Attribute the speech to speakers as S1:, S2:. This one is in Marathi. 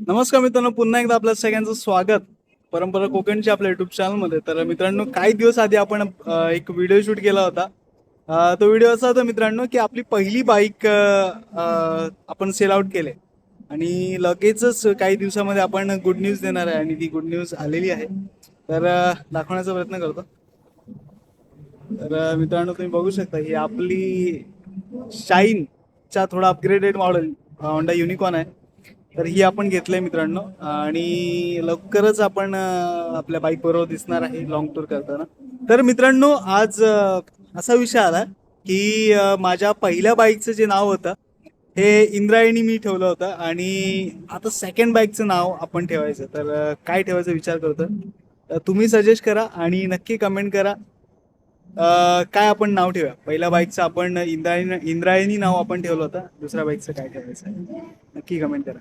S1: नमस्कार मित्रांनो पुन्हा एकदा आपल्या सगळ्यांचं स्वागत. परंपरा कोकणच्या आपल्या युट्यूब चॅनलमध्ये तर मित्रांनो काही दिवस आधी आपण एक व्हिडिओ शूट केला होता. तो व्हिडिओ असा होता मित्रांनो की आपली पहिली बाईक आपण सेल आउट केले. आणि लगेचच काही दिवसामध्ये आपण गुड न्यूज देणार आहे. आणि ती गुड न्यूज आलेली आहे. तर दाखवण्याचा प्रयत्न करतो. तर मित्रांनो तुम्ही बघू शकता ही आपली शाईनचा थोडा अपग्रेडेड मॉडेल होंडा युनिकॉन आहे. तर ही आपण घेतलंय मित्रांनो. आणि लवकरच आपण आपल्या बाईक बरोबर दिसणार आहे लॉंग टूर करताना. तर मित्रांनो आज असा विषय आला की माझ्या पहिल्या बाईकचं जे नाव होतं हे इंद्रायणी मी ठेवलं होतं. आणि आता सेकंड बाईकचं नाव आपण ठेवायचं. तर काय ठेवायचा विचार करतो तुम्ही सजेस्ट करा आणि नक्की कमेंट करा. काय आपण नाव ठेवूया? पहिल्या बाईकचं आपण इंद्रायणी इंद्रायणी नाव आपण ठेवलं होतं. दुसऱ्या बाईकचं काय ठेवायचं? नक्की कमेंट करा.